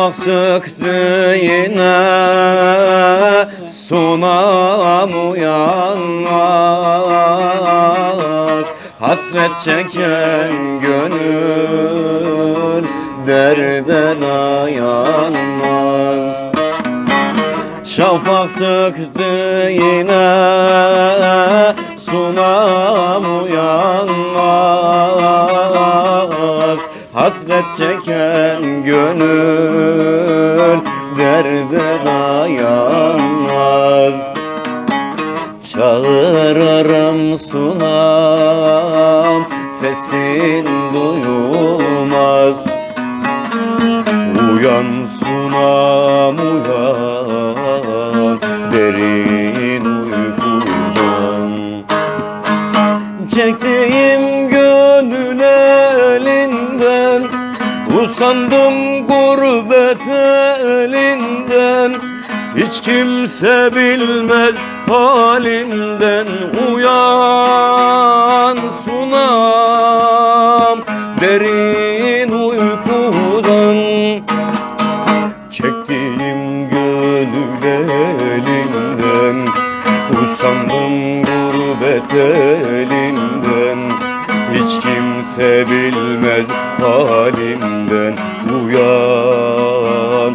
Şafak söktü yine sunam uyanmaz. Hasret çeken gönül derde dayanmaz Şafak söktü yine sunam uyanmaz Hasret çeken gönül derde dayanmaz Çağırırım sunam Usandım gurbet elinden. Hiç kimse bilmez halimden Uyan sunam. Derin uykudan Çektiğim gönül elinden. Usandım gurbet elinden Hiç kimse bilmez halimden Uyan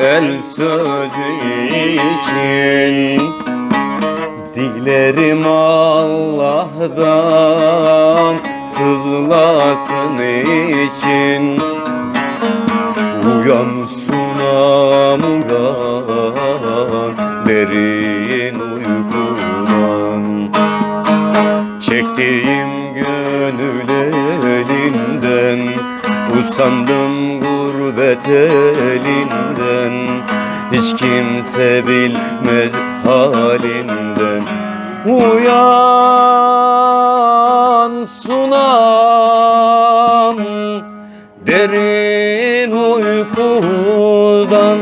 el sözü için. Dilerim Allah'tan sızlasın için. Uyan sunam uyan derin uykudan. Çektiğim gönül elinden Usandım gurbet elinden. Hiç kimse bilmez halimden Uyan sunam derin uykudan